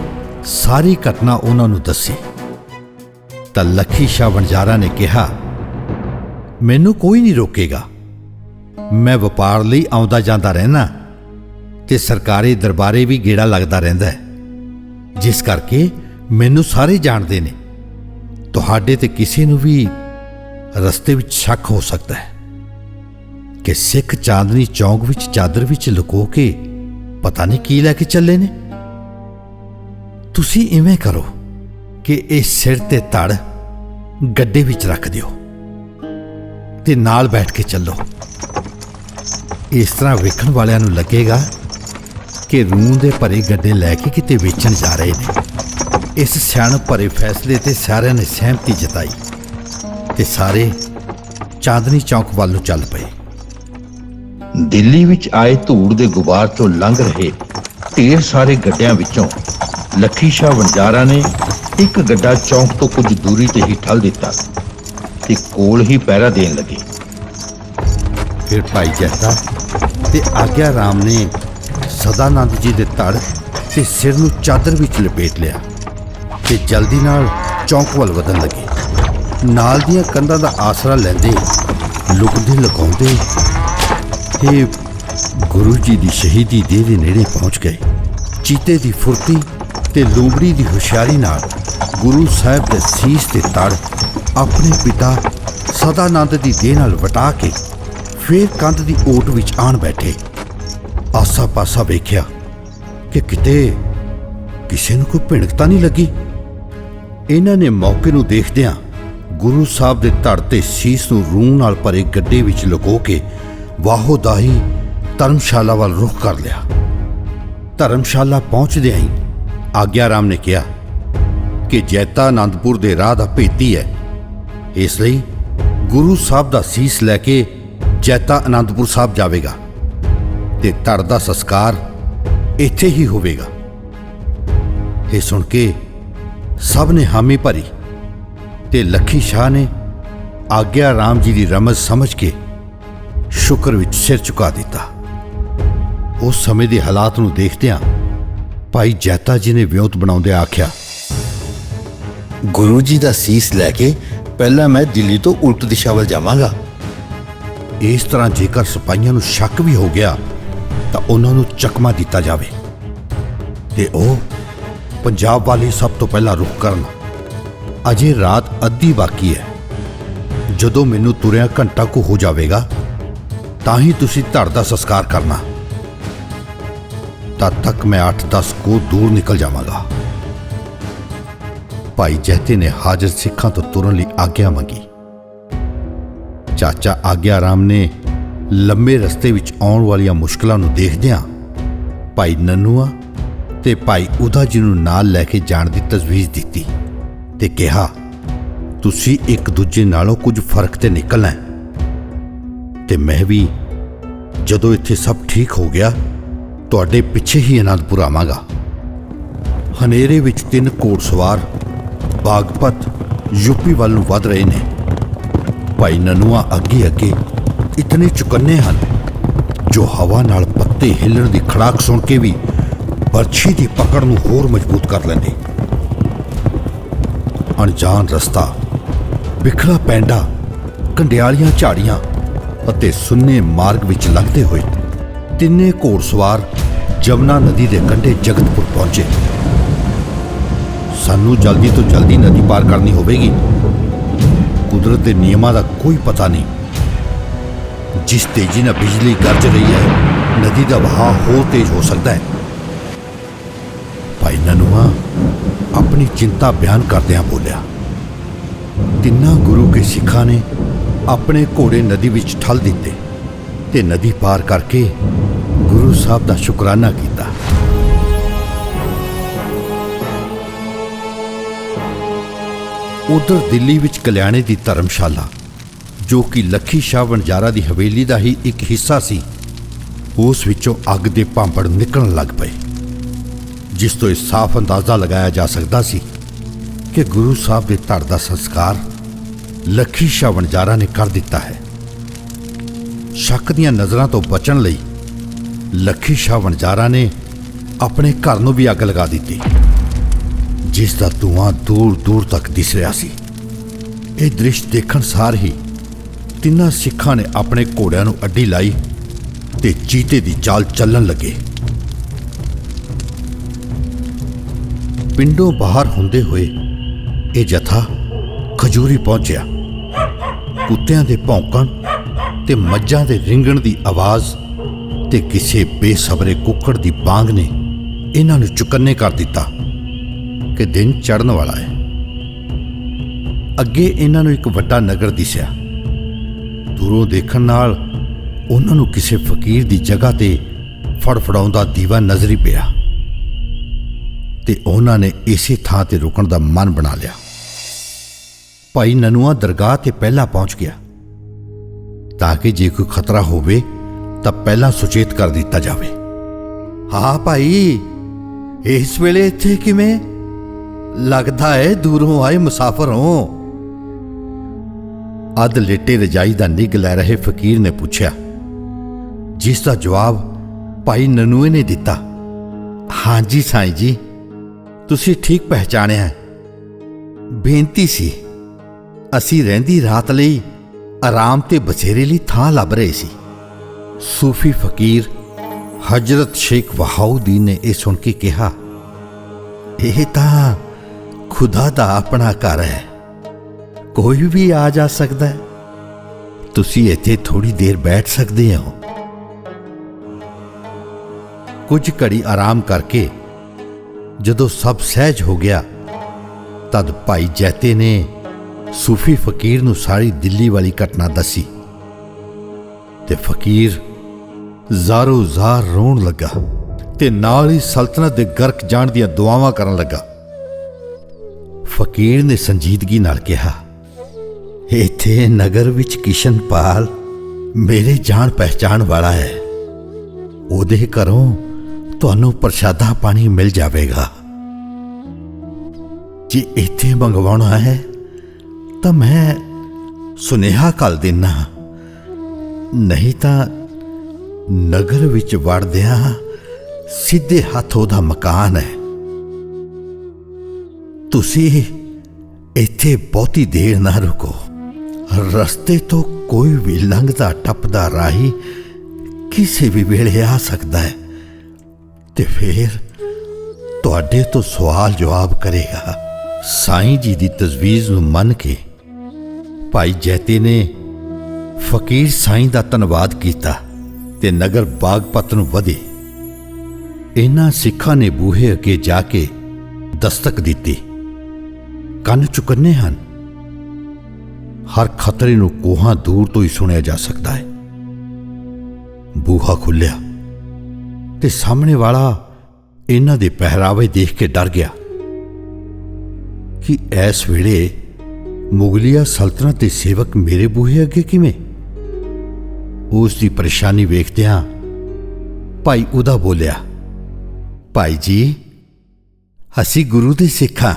ਸਾਰੀ ਘਟਨਾ ਉਹਨਾਂ ਨੂੰ ਦੱਸੀ। ਤਾਂ ਲੱਖੀ ਸ਼ਾਹ ਵਣਜਾਰਾ ਨੇ ਕਿਹਾ, ਮੈਨੂੰ ਕੋਈ ਨਹੀਂ ਰੋਕੇਗਾ। ਮੈਂ ਵਪਾਰ ਲਈ ਆਉਂਦਾ ਜਾਂਦਾ ਰਹਿਣਾ ਤੇ ਸਰਕਾਰੀ ਦਰਬਾਰੇ ਵੀ ਗੇੜਾ ਲੱਗਦਾ ਰਹਿੰਦਾ ਹੈ। ਜਿਸ ਕਰਕੇ ਮੈਨੂੰ ਸਾਰੇ ਜਾਣਦੇ ਨੇ। ਤੁਹਾਡੇ ਤੇ ਕਿਸੇ ਨੂੰ ਵੀ ਰਸਤੇ ਵਿੱਚ ਸ਼ੱਕ ਹੋ ਸਕਦਾ ਹੈ ਕਿ ਸਿੱਖ ਚਾਂਦਨੀ ਚੌਂਕ ਵਿੱਚ ਚਾਦਰ ਵਿੱਚ ਲੁਕੋ ਕੇ ਪਤਾ ਨਹੀਂ ਕੀ ਲੈ ਕੇ ਚੱਲੇ ਨੇ। ਤੁਸੀਂ ਇਵੇਂ ਕਰੋ। ਕਿ ਇਹ ਸਿਰ ਤੇ ਧੜ ਗੱਡੇ ਵਿੱਚ ਰੱਖ ਦਿਓ ਤੇ ਨਾਲ ਬੈਠ ਕੇ ਚੱਲੋ। ਇਸ ਤਰ੍ਹਾਂ ਵੇਖਣ ਵਾਲਿਆਂ ਨੂੰ ਲੱਗੇਗਾ ਕਿ ਰੂਹ ਦੇ ਭਰੇ ਗੱਡੇ ਲੈ ਕੇ ਕਿਤੇ ਵੇਚਣ ਜਾ ਰਹੇ ਨੇ। ਇਸ ਸਿਆਣਪ ਭਰੇ ਫੈਸਲੇ ਤੇ ਸਾਰਿਆਂ ਨੇ ਸਹਿਮਤੀ ਜਤਾਈ ਤੇ ਸਾਰੇ ਚਾਂਦਨੀ ਚੌਕ ਵੱਲ ਨੂੰ ਚੱਲ ਪਏ। ਦਿੱਲੀ ਵਿੱਚ ਆਏ ਧੂੜ ਦੇ ਗੁਬਾਰ ਤੋਂ ਲੰਘ ਰਹੇ ਢੇਰ ਸਾਰੇ ਗੱਡਿਆਂ ਵਿੱਚੋਂ ਲੱਖੀ ਸ਼ਾਹ ਵਣਜਾਰਾ ਨੇ ਇੱਕ ਗੱਡਾ ਚੌਂਕ ਤੋਂ ਕੁਝ ਦੂਰੀ ਤੇ ਹੀ ਠੱਲ ਦਿੱਤਾ ਤੇ ਕੋਲ ਹੀ ਪਹਿਰਾ ਦੇਣ ਲੱਗੇ। ਫਿਰ ਭਾਈ ਜੈਤਾ ਤੇ ਆਗਿਆ ਰਾਮ ਨੇ ਸਦਾਨੰਦ ਜੀ ਦੇ ਧੜ ਤੇ ਸਿਰ ਨੂੰ ਚਾਦਰ ਵਿੱਚ ਲਪੇਟ ਲਿਆ ਤੇ ਜਲਦੀ ਨਾਲ ਚੌਂਕ ਵੱਲ ਵਧਣ ਲੱਗੇ। ਨਾਲ ਦੀਆਂ ਕੰਧਾਂ ਦਾ ਆਸਰਾ ਲੈਂਦੇ ਲੁਕਦੇ ਲਗਾਉਂਦੇ ਇਹ ਗੁਰੂ ਜੀ ਦੀ ਸ਼ਹੀਦੀ ਦੇਹ ਦੇ ਨੇੜੇ ਪਹੁੰਚ ਗਏ। ਚੀਤੇ ਦੀ ਫੁਰਤੀ ਤੇ ਲੂੰਬੜੀ ਦੀ ਹੁਸ਼ਿਆਰੀ ਨਾਲ ਗੁਰੂ ਸਾਹਿਬ ਦੇ ਸੀਸ ਤੇ ਤੜ ਆਪਣੇ ਪਿਤਾ ਸਦਾਨੰਦ ਦੀ ਦੇਹ ਨਾਲ ਵਟਾ ਕੇ ਫੇਰ ਕੰਧ ਦੀ ਓਟ ਵਿੱਚ ਆਣ ਬੈਠੇ। ਆਸਾ ਪਾਸਾ ਵੇਖਿਆ ਕਿ ਕਿਤੇ ਕਿਸੇ ਨੂੰ ਕੋਈ ਭਿਣਕ ਤਾਂ ਨਹੀਂ ਲੱਗੀ। ਇਹਨਾਂ ਨੇ ਮੌਕੇ ਨੂੰ ਦੇਖਦਿਆਂ ਗੁਰੂ ਸਾਹਿਬ ਦੇ ਧੜ ਤੇ ਸੀਸ ਨੂੰ ਰੂਹ ਨਾਲ ਭਰੇ ਗੱਡੇ ਵਿੱਚ ਲੁਕੋ ਕੇ ਵਾਹੋ ਦਾਹੀ ਧਰਮਸ਼ਾਲਾ ਵੱਲ ਰੁਖ ਕਰ ਲਿਆ। ਧਰਮਸ਼ਾਲਾ ਪਹੁੰਚਦਿਆਂ ਹੀ ਆਗਿਆਰਾਮ ਨੇ ਕਿਹਾ ਕਿ ਜੈਤਾ ਆਨੰਦਪੁਰ ਦੇ ਰਾਹ ਦਾ ਭੇਤੀ ਹੈ। ਇਸ ਲਈ ਗੁਰੂ ਸਾਹਿਬ ਦਾ ਸੀਸ ਲੈ ਕੇ ਜੈਤਾ ਆਨੰਦਪੁਰ ਸਾਹਿਬ ਜਾਵੇਗਾ ਤੇ ਧੜ ਦਾ ਸੰਸਕਾਰ ਇੱਥੇ ਹੀ ਹੋਵੇਗਾ। ਇਹ ਸੁਣ ਕੇ ਸਭ ਨੇ ਹਾਮੀ ਭਰੀ ਤੇ ਲੱਖੀ ਸ਼ਾਹ ਨੇ ਆਗਿਆ ਰਾਮ ਜੀ ਦੀ ਰਮਜ਼ ਸਮਝ ਕੇ ਸ਼ੁਕਰ ਵਿੱਚ ਸਿਰ ਝੁਕਾ ਦਿੱਤਾ। ਉਸ ਸਮੇਂ ਦੇ ਹਾਲਾਤ ਨੂੰ ਦੇਖਦਿਆਂ ਭਾਈ ਜੈਤਾ ਜੀ ਨੇ ਵਿਉਂਤ ਬਣਾਉਂਦੇ ਆਖਿਆ ਗੁਰੂ ਜੀ ਦਾ ਸੀਸ ਲੈ ਕੇ ਪਹਿਲਾਂ ਮੈਂ ਦਿੱਲੀ ਤੋਂ ਉਲਟ ਦਿਸ਼ਾ ਵੱਲ ਜਾਵਾਂਗਾ। ਇਸ ਤਰ੍ਹਾਂ ਜੇਕਰ ਸਿਪਾਹੀਆਂ ਨੂੰ ਸ਼ੱਕ ਵੀ ਹੋ ਗਿਆ, ਤਾਂ ਉਹਨਾਂ ਨੂੰ ਚਕਮਾ ਦਿੱਤਾ ਜਾਵੇ। ਤੇ ਉਹ ਪੰਜਾਬ ਵਾਲੀ ਸਭ ਤੋਂ ਪਹਿਲਾਂ ਰੁਖ ਕਰਨ। ਅਜੇ ਰਾਤ ਅੱਧੀ ਬਾਕੀ ਹੈ। ਜਦੋਂ ਮੈਨੂੰ ਤੁਰਿਆ ਘੰਟਾ ਕੁ ਹੋ ਜਾਵੇਗਾ, ਤਾਂ ਹੀ ਤੁਸੀਂ ਧੜ ਦਾ ਸੰਸਕਾਰ ਕਰਨਾ। ਤਦ ਤੱਕ ਮੈਂ 8-10 ਕੋ ਦੂਰ ਨਿਕਲ ਜਾਵਾਂਗਾ। ਭਾਈ ਜਹਤੇ ਨੇ ਹਾਜ਼ਰ ਸਿੱਖਾਂ ਤੋਂ ਤੁਰਨ ਲਈ ਆਗਿਆ ਮੰਗੀ। ਚਾਚਾ ਆਗਿਆ ਰਾਮ ਨੇ ਲੰਮੇ ਰਸਤੇ ਵਿੱਚ ਆਉਣ ਵਾਲੀਆਂ ਮੁਸ਼ਕਲਾਂ ਨੂੰ ਦੇਖਦਿਆਂ ਭਾਈ ਨਨੂਆ ਤੇ ਭਾਈ ਉਦਾ ਜੀ ਨੂੰ ਨਾਲ ਲੈ ਕੇ ਜਾਣ ਦੀ ਤਜਵੀਜ਼ ਦਿੱਤੀ ਤੇ ਕਿਹਾ, ਤੁਸੀਂ ਇੱਕ ਦੂਜੇ ਨਾਲੋਂ ਕੁਝ ਫ਼ਰਕ ਤੇ ਨਿਕਲਣਾ ਤੇ ਮੈਂ ਵੀ ਜਦੋਂ ਇੱਥੇ ਸਭ ਠੀਕ ਹੋ ਗਿਆ, ਤੁਹਾਡੇ ਪਿੱਛੇ ਹੀ ਅਨੰਦਪੁਰ ਆਵਾਂਗਾ ਹਨੇਰੇ ਵਿੱਚ ਤਿੰਨ ਘੋੜਸਵਾਰ ਬਾਗਪਤ ਯੂਪੀ ਵੱਲ ਨੂੰ ਵਧ ਰਹੇ ਨੇ। ਭਾਈ ਨਨੂਆ ਅੱਗੇ ਅੱਗੇ ਇਤਨੇ ਚੁਕੰਨੇ ਹਨ, ਜੋ ਹਵਾ ਨਾਲ ਪੱਤੇ ਹਿੱਲਣ ਦੀ ਖੜਾਕ ਸੁਣ ਕੇ ਵੀ ਬਰਛੀ ਦੀ ਪਕੜ ਨੂੰ ਹੋਰ ਮਜ਼ਬੂਤ ਕਰ ਲੈਂਦੇ। ਅਣਜਾਣ ਰਸਤਾ ਵਿਖੜਾ ਪੈਂਡਾ, ਕੰਡਿਆਲੀਆਂ ਝਾੜੀਆਂ ਅਤੇ ਸੁੰਨੇ ਮਾਰਗ ਵਿੱਚ ਲੰਘਦੇ ਹੋਏ ਤਿੰਨੇ ਘੋੜਸਵਾਰ ਜਮਨਾ ਨਦੀ ਦੇ ਕੰਢੇ ਜਗਤਪੁਰ ਪਹੁੰਚੇ। ਸਾਨੂੰ ਜਲਦੀ ਤੋਂ ਜਲਦੀ ਨਦੀ ਪਾਰ ਕਰਨੀ ਹੋਵੇਗੀ। ਕੁਦਰਤ ਦੇ ਨਿਯਮਾਂ ਦਾ ਕੋਈ ਪਤਾ ਨਹੀਂ। ਜਿਸ ਤੇਜ਼ੀ ਨਾਲ ਬਿਜਲੀ ਗਰਜ ਰਹੀ ਹੈ, ਨਦੀ ਦਾ ਵਹਾਅ ਹੋਰ ਤੇਜ਼ ਹੋ ਸਕਦਾ ਹੈ। ਭਾਈ ਨਨੂਆ ਆਪਣੀ ਚਿੰਤਾ ਬਿਆਨ ਕਰਦਿਆਂ ਬੋਲਿਆ, ਤਿੰਨਾਂ ਗੁਰੂ ਕੇ ਸਿੱਖਾਂ ਨੇ ਆਪਣੇ ਘੋੜੇ ਨਦੀ ਵਿੱਚ ਠੱਲ ਦਿੱਤੇ ਤੇ ਨਦੀ ਪਾਰ ਕਰਕੇ ਗੁਰੂ ਸਾਹਿਬ ਦਾ ਸ਼ੁਕਰਾਨਾ ਕੀਤਾ। ਉਧਰ ਦਿੱਲੀ ਵਿੱਚ ਕਲਿਆਣੇ ਦੀ ਧਰਮਸ਼ਾਲਾ, ਜੋ ਕਿ ਲੱਖੀ ਸ਼ਾਹ ਵਣਜਾਰਾ ਦੀ ਹਵੇਲੀ ਦਾ ਹੀ ਇੱਕ ਹਿੱਸਾ ਸੀ, ਉਸ ਵਿੱਚੋਂ ਅੱਗ ਦੇ ਭਾਂਪੜ ਨਿਕਲਣ ਲੱਗ ਪਏ, ਜਿਸ ਤੋਂ ਇਹ ਸਾਫ਼ ਅੰਦਾਜ਼ਾ ਲਗਾਇਆ ਜਾ ਸਕਦਾ ਸੀ ਕਿ ਗੁਰੂ ਸਾਹਿਬ ਦੇ ਧੜ ਦਾ ਸੰਸਕਾਰ ਲੱਖੀ ਸ਼ਾਹ ਵਣਜਾਰਾ ਨੇ ਕਰ ਦਿੱਤਾ ਹੈ। ਸ਼ੱਕ ਦੀਆਂ ਨਜ਼ਰਾਂ ਤੋਂ ਬਚਣ ਲਈ ਲੱਖੀ ਸ਼ਾਹ ਵਣਜਾਰਾ ਨੇ ਆਪਣੇ ਘਰ ਨੂੰ ਵੀ ਅੱਗ ਲਗਾ ਦਿੱਤੀ। ਜਿਸ ਦਾ ਧੂਆਂ ਦੂਰ ਦੂਰ ਤੱਕ ਦਿਸ ਰਿਹਾ ਸੀ। ਇਹ ਦ੍ਰਿਸ਼ ਦੇਖਣ ਸਾਰ ਹੀ ਤਿੰਨਾਂ ਸਿੱਖਾਂ ਨੇ ਆਪਣੇ ਘੋੜਿਆਂ ਨੂੰ ਅੱਡੀ ਲਾਈ ਤੇ ਚੀਤੇ ਦੀ ਚਾਲ ਚੱਲਣ ਲੱਗੇ। ਪਿੰਡੋਂ ਬਾਹਰ ਹੁੰਦੇ ਹੋਏ ਇਹ ਜਥਾ ਖਜੂਰੀ ਪਹੁੰਚਿਆ। ਕੁੱਤਿਆਂ ਦੇ ਭੌਂਕਣ ਤੇ ਮੱਝਾਂ ਦੇ ਰਿੰਗਣ ਦੀ ਆਵਾਜ਼ ਤੇ ਕਿਸੇ ਬੇਸਬਰੇ ਕੁੱਕੜ ਦੀ ਬਾਂਗ ਨੇ ਇਹਨਾਂ ਨੂੰ ਚੁਕੰਨੇ ਕਰ ਦਿੱਤਾ। ਕਿ ਦਿਨ ਚੜਨ ਵਾਲਾ ਹੈ। ਅੱਗੇ ਇਹਨਾਂ ਨੂੰ ਇੱਕ ਵੱਡਾ ਨਗਰ ਦਿਸਿਆ। ਦੂਰੋਂ ਦੇਖਣ ਨਾਲ ਉਹਨਾਂ ਨੂੰ ਕਿਸੇ ਫਕੀਰ ਦੀ ਜਗ੍ਹਾ ਤੇ ਫੜਫੜਾਉਂਦਾ ਦੀਵਾ ਨਜ਼ਰੀ ਪਿਆ ਤੇ ਉਹਨਾਂ ਨੇ ਇਸੇ ਥਾਂ ਤੇ ਰੁਕਣ ਦਾ ਮਨ ਬਣਾ ਲਿਆ। ਭਾਈ ਨਨੂਆ ਦਰਗਾਹ ਤੇ ਪਹਿਲਾਂ ਪਹੁੰਚ ਗਿਆ। ਤਾਂ ਕਿ ਜੇ ਕੋਈ ਖਤਰਾ ਹੋਵੇ, ਤਾਂ ਪਹਿਲਾਂ ਸੁਚੇਤ ਕਰ ਦਿੱਤਾ ਜਾਵੇ। ਹਾਂ ਭਾਈ, ਇਸ ਵੇਲੇ ਇੱਥੇ ਕਿਵੇਂ? ਲੱਗਦਾ ਹੈ ਦੂਰੋਂ ਆਏ ਮੁਸਾਫਰ। ਹੋ ਅਦ ਲੇਟੇ ਰਜਾਈ ਦਾ ਨਿੱਘ ਲੈ ਰਹੇ ਫਕੀਰ ਨੇ ਪੁੱਛਿਆ, ਜਿਸ ਦਾ ਜਵਾਬ ਭਾਈ ਨਨੂਏ ਨੇ ਦਿੱਤਾ? ਹਾਂਜੀ ਸਾਈਂ ਜੀ, ਤੁਸੀਂ ਠੀਕ ਪਹਿਚਾਣਿਆ ਬੇਨਤੀ ਸੀ, ਅਸੀਂ ਰਹਿੰਦੀ ਰਾਤ ਲਈ ਆਰਾਮ ਤੇ ਬਸੇਰੇ ਲਈ ਥਾਂ ਲੱਭ ਰਹੇ ਸੀ। ਸੂਫੀ ਫਕੀਰ ਹਜਰਤ ਸ਼ੇਖ ਵਹਾਉਦੀਨ ਨੇ ਇਹ ਸੁਣ ਕੇ ਕਿਹਾ, ਇਹ ਤਾਂ ਖੁਦਾ ਦਾ ਆਪਣਾ ਘਰ ਹੈ। ਕੋਈ ਵੀ ਆ ਜਾ ਸਕਦਾ ਹੈ। ਤੁਸੀਂ ਇੱਥੇ ਥੋੜੀ ਦੇਰ ਬੈਠ ਸਕਦੇ ਹੋ। ਕੁਝ ਘੜੀ ਆਰਾਮ ਕਰਕੇ ਜਦੋਂ ਸਭ ਸਹਿਜ ਹੋ ਗਿਆ, ਤਦ ਭਾਈ ਜੈਤੇ ਨੇ ਸੂਫੀ ਫਕੀਰ ਨੂੰ ਸਾਰੀ ਦਿੱਲੀ ਵਾਲੀ ਘਟਨਾ ਦੱਸੀ ਤੇ ਫਕੀਰ ਜ਼ਾਰੋ ਜ਼ਾਰ ਰੋਣ ਲੱਗਾ ਤੇ ਨਾਲ ਹੀ ਸਲਤਨਤ ਦੇ ਗਰਕ ਜਾਣ ਦੀਆਂ ਦੁਆਵਾਂ ਕਰਨ ਲੱਗਾ। ਫਕੀਰ ਨੇ ਸੰਜੀਦਗੀ ਨਾਲ ਕਿਹਾ, ਇੱਥੇ ਨਗਰ ਵਿੱਚ ਕਿਸ਼ਨਪਾਲ ਮੇਰੇ ਜਾਣ ਪਹਿਚਾਣ ਵਾਲਾ ਹੈ। ਉਹਦੇ ਘਰੋਂ ਤੁਹਾਨੂੰ ਪ੍ਰਸ਼ਾਦਾ ਪਾਣੀ ਮਿਲ ਜਾਵੇਗਾ। ਜੇ ਇੱਥੇ ਮੰਗਵਾਉਣਾ ਹੈ, ਤਾਂ ਮੈਂ ਸੁਨੇਹਾ ਕੱਲ ਦੇਣਾ ਨਹੀਂ ਤਾਂ ਨਗਰ ਵਿੱਚ ਵੜਦਿਆਂ ਸਿੱਧੇ ਹੱਥ ਉਹਦਾ ਮਕਾਨ ਹੈ। ਤੁਸੀਂ ਇੱਥੇ ਬਹੁਤੀ ਦੇਰ ਨਾ ਰੁਕੋ। ਰਸਤੇ ਤੋਂ ਕੋਈ ਵੀ ਲੰਘਦਾ ਟੱਪਦਾ ਰਾਹੀ ਕਿਸੇ ਵੀ ਵੇਲੇ ਆ ਸਕਦਾ ਹੈ ਤੇ ਫਿਰ ਤੁਹਾਡੇ ਤੋਂ ਸਵਾਲ ਜਵਾਬ ਕਰੇਗਾ। ਸਾਈਂ ਜੀ ਦੀ ਤਜਵੀਜ਼ ਨੂੰ ਮੰਨ ਕੇ ਭਾਈ ਜੈਤੇ ਨੇ ਫਕੀਰ ਸਾਈਂ ਦਾ ਧੰਨਵਾਦ ਕੀਤਾ ਤੇ ਨਗਰ ਬਾਗਪਤ ਨੂੰ ਵਧੇ। ਇਹਨਾਂ ਸਿੱਖਾਂ ਨੇ ਬੂਹੇ ਅੱਗੇ ਜਾ ਕੇ ਦਸਤਕ ਦਿੱਤੀ। ਕੰਨ ਚੁਕੰਨੇ ਹਨ। ਹਰ ਖਤਰੇ ਨੂੰ ਕੋਹਾਂ ਦੂਰ ਤੋਂ ਹੀ ਸੁਣਿਆ ਜਾ ਸਕਦਾ ਹੈ। ਬੂਹਾ ਖੁੱਲਿਆ ਤੇ ਸਾਹਮਣੇ ਵਾਲਾ ਇਹਨਾਂ ਦੇ ਪਹਿਰਾਵੇ ਦੇਖ ਕੇ ਡਰ ਗਿਆ ਕਿ ਇਸ ਵੇਲੇ ਮੁਗਲਿਆ ਸਲਤਨਤ ਦੇ ਸੇਵਕ ਮੇਰੇ ਬੂਹੇ ਅੱਗੇ ਕਿਵੇਂ? ਉਸ ਦੀ ਪਰੇਸ਼ਾਨੀ ਵੇਖਦਿਆਂ ਭਾਈ ਉਹਦਾ ਬੋਲਿਆ, ਭਾਈ ਜੀ, ਅਸੀਂ ਗੁਰੂ ਦੇ ਸਿੱਖਾਂ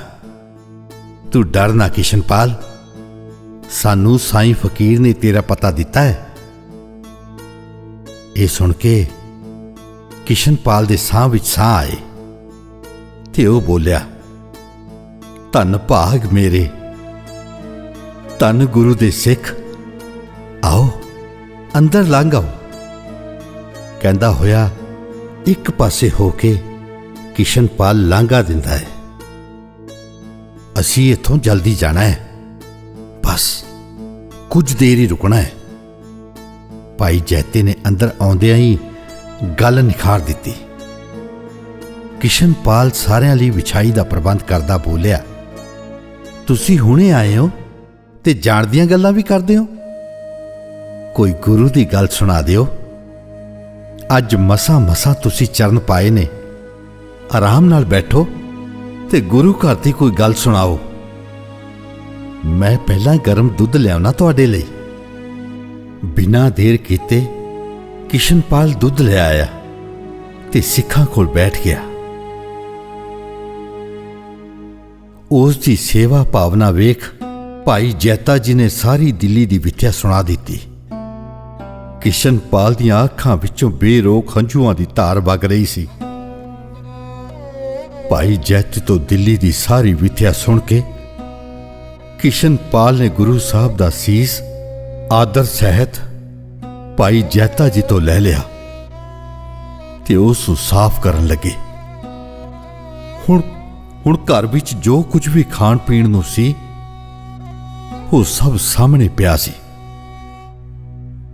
ਤੂੰ ਡਰ ਨਾ ਕਿਸ਼ਨਪਾਲ ਸਾਨੂੰ ਸਾਈਂ ਫਕੀਰ ਨੇ ਤੇਰਾ ਪਤਾ ਦਿੱਤਾ ਹੈ। ਇਹ ਸੁਣ ਕੇ ਕਿਸ਼ਨਪਾਲ ਦੇ ਸਾਹ ਵਿੱਚ ਸਾਹ ਆਏ ਤੇ ਉਹ ਬੋਲਿਆ, ਧੰਨ ਭਾਗ ਮੇਰੇ। ਧੰਨ ਗੁਰੂ ਦੇ ਸਿੱਖ। ਆਓ, ਅੰਦਰ ਲੰਘ ਆਓ। ਕਹਿੰਦਾ ਹੋਇਆ ਇੱਕ ਪਾਸੇ ਹੋ ਕੇ ਕਿਸ਼ਨਪਾਲ ਲਾਂਘਾ ਦਿੰਦਾ ਹੈ। ਅਸੀਂ ਇੱਥੋਂ ਜਲਦੀ ਜਾਣਾ ਹੈ। ਬਸ, ਕੁਝ ਦੇਰ ਹੀ ਰੁਕਣਾ ਹੈ। ਭਾਈ ਜੈਤੇ ਨੇ ਅੰਦਰ ਆਉਂਦਿਆਂ ਹੀ ਗੱਲ ਨਿਖਾਰ ਦਿੱਤੀ। ਕਿਸ਼ਨਪਾਲ ਸਾਰਿਆਂ ਲਈ ਵਿਛਾਈ ਦਾ ਪ੍ਰਬੰਧ ਕਰਦਾ ਬੋਲਿਆ, ਤੁਸੀਂ ਹੁਣੇ ਆਏ ਹੋ ਤੇ ਜਾਣ ਦੀਆਂ ਗੱਲਾਂ ਵੀ ਕਰਦੇ ਹੋ? ਕੋਈ ਗੁਰੂ ਦੀ ਗੱਲ ਸੁਣਾ ਦਿਓ। ਅੱਜ ਮਸਾ ਮਸਾ ਤੁਸੀਂ ਚਰਨ ਪਾਏ ਨੇ। ਆਰਾਮ ਨਾਲ ਬੈਠੋ। ਤੇ ਗੁਰੂ ਘਰ ਦੀ ਕੋਈ ਗੱਲ ਸੁਣਾਓ। ਮੈਂ ਪਹਿਲਾਂ ਗਰਮ ਦੁੱਧ ਲਿਆਉਣਾ ਤੁਹਾਡੇ ਲਈ। ਬਿਨਾਂ ਦੇਰ ਕੀਤੇ ਕਿਸ਼ਨਪਾਲ ਦੁੱਧ ਲੈ ਆਇਆ ਤੇ ਸਿੱਖਾਂ ਕੋਲ ਬੈਠ ਗਿਆ। ਉਸ ਦੀ ਸੇਵਾ ਭਾਵਨਾ ਵੇਖ ਭਾਈ ਜੈਤਾ ਜੀ ਨੇ ਸਾਰੀ ਦਿੱਲੀ ਦੀ ਵਿਥਿਆ ਸੁਣਾ ਦਿੱਤੀ। ਕਿਸ਼ਨਪਾਲ ਦੀਆਂ ਅੱਖਾਂ ਵਿੱਚੋਂ ਬੇਰੋਕ ਹੰਝੂਆਂ ਦੀ ਧਾਰ ਵਗ ਰਹੀ ਸੀ। ਭਾਈ ਜੈਤ ਤੋਂ ਦਿੱਲੀ ਦੀ ਸਾਰੀ ਵਿਥਿਆ ਸੁਣ ਕੇ ਕਿਸ਼ਨਪਾਲ ਨੇ ਗੁਰੂ ਸਾਹਿਬ ਦਾ ਸੀਸ, ਆਦਰ ਸਹਿਤ ਭਾਈ ਜੈਤਾ ਜੀ ਤੋਂ ਲੈ ਲਿਆ ਤੇ ਉਸ ਨੂੰ ਸਾਫ਼ ਕਰਨ ਲੱਗੇ। ਹੁਣ ਹੁਣ ਘਰ ਵਿੱਚ ਜੋ ਕੁਝ ਵੀ ਖਾਣ ਪੀਣ ਨੂੰ ਸੀ, ਉਹ ਸਭ ਸਾਹਮਣੇ ਪਿਆ ਸੀ।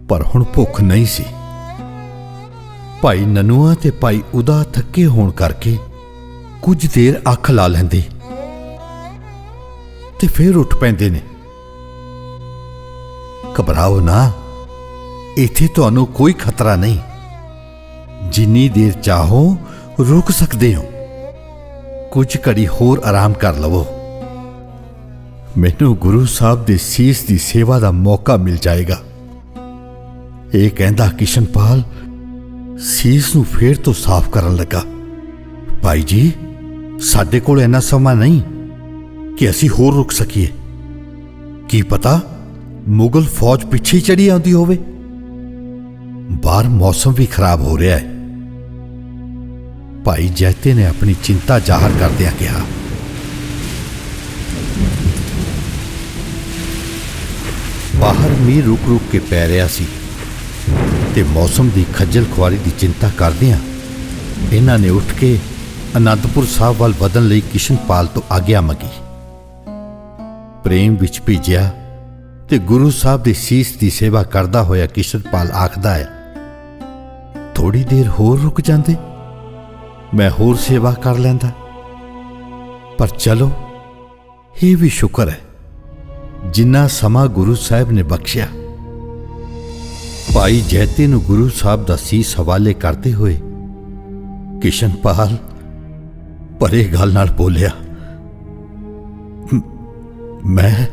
ਪਰ ਹੁਣ ਭੁੱਖ ਨਹੀਂ ਸੀ। ਭਾਈ ਨਨੂਆ ਤੇ ਭਾਈ ਉਦਾ ਥੱਕੇ ਹੋਣ ਕਰਕੇ ਕੁਝ ਦੇਰ ਅੱਖ ਲਾ ਲੈਂਦੇ। ਤੇ ਫਿਰ ਉੱਠ ਪੈਂਦੇ ਨੇ। ਘਬਰਾਓ ਨਾ। ਇੱਥੇ ਤੁਹਾਨੂੰ ਕੋਈ ਖਤਰਾ ਨਹੀਂ। ਜਿੰਨੀ ਦੇਰ ਚਾਹੋ, ਰੁਕ ਸਕਦੇ ਹੋ। ਕੁਝ ਘੜੀ ਹੋਰ ਆਰਾਮ ਕਰ ਲਵੋ। ਮੈਨੂੰ ਗੁਰੂ ਸਾਹਿਬ ਦੇ ਸੀਸ ਦੀ ਸੇਵਾ ਦਾ ਮੌਕਾ ਮਿਲ ਜਾਏਗਾ। ਇਹ ਕਹਿੰਦਾ ਕਿਸ਼ਨਪਾਲ, ਸੀਸ ਨੂੰ ਫੇਰ ਤੋਂ ਸਾਫ਼ ਕਰਨ ਲੱਗਾ। ਭਾਈ ਜੀ ਸਾਡੇ ਕੋਲ ਇੰਨਾ ਸਮਾਂ ਨਹੀਂ ਕਿ ਅਸੀਂ ਹੋਰ ਰੁਕ ਸਕੀਏ। ਕੀ ਪਤਾ ਮੁਗਲ ਫੌਜ ਪਿੱਛੇ ਚੜੀ ਆਉਂਦੀ ਹੋਵੇ? ਬਾਹਰ ਮੌਸਮ ਵੀ ਖਰਾਬ ਹੋ ਰਿਹਾ ਹੈ। ਭਾਈ ਜੈਤੇ ਨੇ ਆਪਣੀ ਚਿੰਤਾ ਜ਼ਾਹਰ ਕਰਦਿਆਂ ਕਿਹਾ, ਬਾਹਰ ਮੀਂਹ ਰੁਕ ਰੁਕ ਕੇ ਪੈ ਰਿਹਾ ਸੀ ਤੇ ਮੌਸਮ ਦੀ ਖੱਜਲ ਖੁਆਰੀ ਦੀ ਚਿੰਤਾ ਕਰਦਿਆਂ ਇਹਨਾਂ ਨੇ ਉੱਠ ਕੇ ਅਨੰਦਪੁਰ ਸਾਹਿਬ ਵੱਲ ਵਧਣ ਲਈ ਕਿਸ਼ਨਪਾਲ ਤੋਂ ਆਗਿਆ ਮੰਗੀ। ਪ੍ਰੇਮ ਵਿੱਚ ਭਿੱਜਿਆ ਤੇ ਗੁਰੂ ਸਾਹਿਬ ਦੇ ਸੀਸ ਦੀ ਸੇਵਾ ਕਰਦਾ ਹੋਇਆ ਕਿਸ਼ਨਪਾਲ ਆਖਦਾ ਹੈ ਥੋੜੀ ਦੇਰ ਹੋਰ ਰੁਕ ਜਾਂਦੇ, ਮੈਂ ਹੋਰ ਸੇਵਾ ਕਰ ਲੈਂਦਾ। ਪਰ ਚਲੋ, ਇਹ ਵੀ ਸ਼ੁਕਰ ਹੈ, ਜਿੰਨਾ ਸਮਾਂ ਗੁਰੂ ਸਾਹਿਬ ਨੇ ਬਖਸ਼ਿਆ। ਭਾਈ ਜੈਤੇ ਨੂੰ ਗੁਰੂ ਸਾਹਿਬ ਦਾ ਸੀਸ ਹਵਾਲੇ ਕਰਦੇ ਹੋਏ ਕਿਸ਼ਨਪਾਲ ਪਰੇ ਗੱਲ ਨਾਲ ਬੋਲਿਆ। ਮੈਂ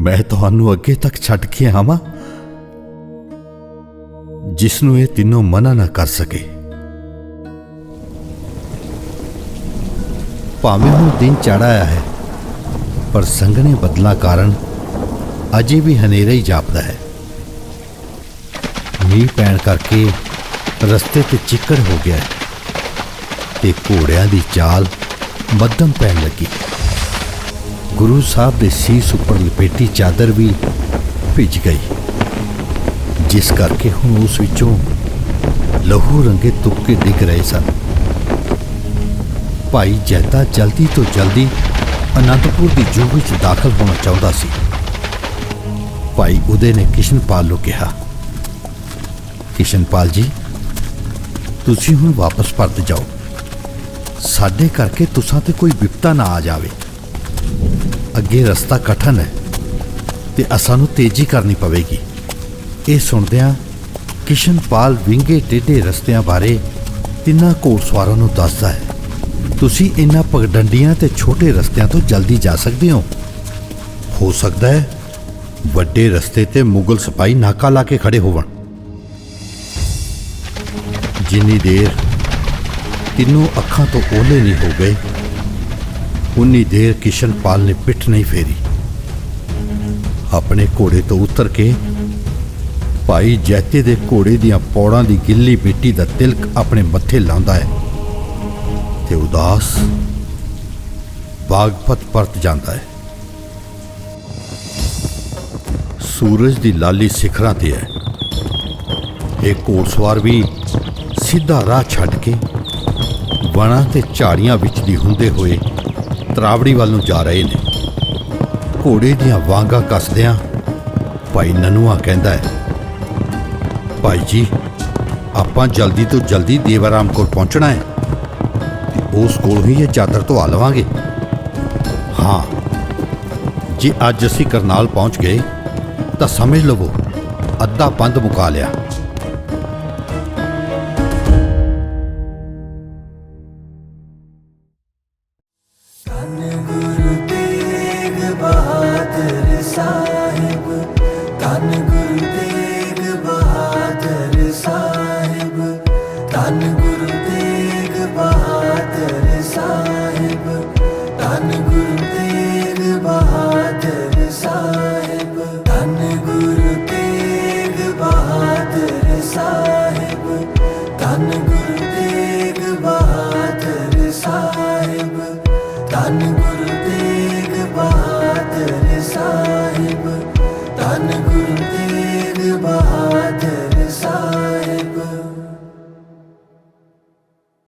ਮੈਂ ਤੁਹਾਨੂੰ ਅੱਗੇ ਤੱਕ ਛੱਡ ਕੇ ਆਵਾਂ ਜਿਸ ਨੂੰ ਇਹ ਤਿੰਨੋਂ ਮਨਾ ਨਾ ਕਰ ਸਕੇ। ਭਾਵੇਂ ਹੁਣ ਦਿਨ ਚੜ੍ਹ ਆਇਆ ਹੈ, ਪਰ ਸੰਘਣੇ ਬਦਲਾ ਕਾਰਨ ਅਜੇ ਵੀ ਹਨੇਰਾ ਹੀ ਜਾਪਦਾ ਹੈ। ਮੀਂਹ ਪੈਣ ਕਰਕੇ ਰਸਤੇ ਤੇ ਚਿੱਕੜ ਹੋ ਗਿਆ ਹੈ। ਤੇ ਘੋੜਿਆਂ ਦੀ ਚਾਲ ਮੱਧਮ ਪੈਣ ਲੱਗੀ। ਗੁਰੂ ਸਾਹਿਬ ਦੇ ਸੀਸ ਉੱਪਰ ਲਪੇਟੀ ਚਾਦਰ ਵੀ ਭਿੱਜ ਗਈ, ਜਿਸ ਕਰਕੇ ਹੁਣ ਉਸ ਵਿੱਚੋਂ ਲਹੂ ਰੰਗੇ ਤੁਪਕੇ ਡਿੱਗ ਰਹੇ ਸਨ। ਭਾਈ ਜੈਤਾ ਜਲਦੀ ਤੋਂ ਜਲਦੀ ਅਨੰਦਪੁਰ ਦੀ ਜੂ ਵਿੱਚ ਦਾਖਲ ਹੋਣਾ ਚਾਹੁੰਦਾ ਸੀ। ਭਾਈ ਉਦੇ ਨੇ ਕਿਸ਼ਨਪਾਲ ਨੂੰ ਕਿਹਾ, ਕਿਸ਼ਨਪਾਲ ਜੀ, ਤੁਸੀਂ ਹੁਣ ਵਾਪਸ ਪਰਤ ਜਾਓ। ਸਾਡੇ ਕਰਕੇ ਤੁਸਾਂ ਤੇ ਕੋਈ ਵਿਪਤਾ ਨਾ ਆ ਜਾਵੇ। ਅੱਗੇ ਰਸਤਾ ਕਠਨ ਹੈ ਤੇ ਅਸਾਂ ਨੂੰ ਤੇਜ਼ੀ ਕਰਨੀ ਪਵੇਗੀ। ਇਹ ਸੁਣਦਿਆਂ ਕਿਸ਼ਨਪਾਲ ਵਿੰਗੇ ਟੇਢੇ ਰਸਤਿਆਂ ਬਾਰੇ ਤਿੰਨਾਂ ਘੋੜਸਵਾਰਾਂ ਨੂੰ ਦੱਸਦਾ ਹੈ, ਤੁਸੀਂ ਇਹਨਾਂ ਪਗਡੰਡੀਆਂ ਤੇ ਛੋਟੇ ਰਸਤਿਆਂ ਤੋਂ ਜਲਦੀ ਜਾ ਸਕਦੇ ਹੋ? ਹੋ ਸਕਦਾ ਹੈ ਵੱਡੇ ਰਸਤੇ ਤੇ ਮੁਗਲ ਸਿਪਾਹੀ ਨਾਕਾ ਲਾ ਕੇ ਖੜੇ ਹੋਵਣ। ਜਿੰਨੀ ਦੇਰ ਤਿੰਨੋਂ ਅੱਖਾਂ ਤੋਂ ਓਲੇ ਨਹੀਂ ਹੋ ਗਏ। ਉਨੀ ਦੇਰ ਕਿਸ਼ਨਪਾਲ ਨੇ ਪਿੱਠ ਨਹੀਂ ਫੇਰੀ। ਆਪਣੇ ਘੋੜੇ ਤੋਂ ਉਤਰ ਕੇ ਭਾਈ ਜੈਤੇ ਦੇ ਘੋੜੇ ਦੀਆਂ ਪੌੜਾਂ ਦੀ ਗਿੱਲੀ ਮਿੱਟੀ ਦਾ ਤਿਲਕ ਆਪਣੇ ਮੱਥੇ ਲਾਉਂਦਾ ਹੈ ਤੇ ਉਦਾਸ ਬਾਗਪਤ ਪਰਤ ਜਾਂਦਾ ਹੈ। ਸੂਰਜ ਦੀ ਲਾਲੀ ਸਿਖਰਾਂ ਤੇ ਹੈ। ਇਹ ਘੋੜਸਵਾਰ ਵੀ ਸਿੱਧਾ ਰਾਹ ਛੱਡ ਕੇ ਵਣਾਂ ਤੇ ਝਾੜੀਆਂ ਵਿੱਚ ਦੀ ਹੁੰਦੇ ਹੋਏ ਤਰਾਵੜੀ ਵੱਲ ਨੂੰ ਜਾ ਰਹੇ ਨੇ। ਘੋੜੇ ਦੀਆਂ ਵਾਂਗਾਂ ਕੱਸਦਿਆਂ ਭਾਈ ਨਨੂਆ ਕਹਿੰਦਾ ਹੈ, ਭਾਈ ਜੀ, ਆਪਾਂ ਜਲਦੀ ਤੋਂ ਜਲਦੀ ਦੇਵਾਰਾਮ ਕੋਲ ਪਹੁੰਚਣਾ ਹੈ ਤੇ ਉਸ ਕੋਲ ਹੀ ਇਹ ਚਾਦਰ ਧਵਾ ਲਵਾਂਗੇ। ਹਾਂ, ਜੇ ਅੱਜ ਅਸੀਂ ਕਰਨਾਲ ਪਹੁੰਚ ਗਏ ਤਾਂ ਸਮਝ ਲਵੋ ਅੱਧਾ ਪੰਧ ਮੁਕਾ ਲਿਆ।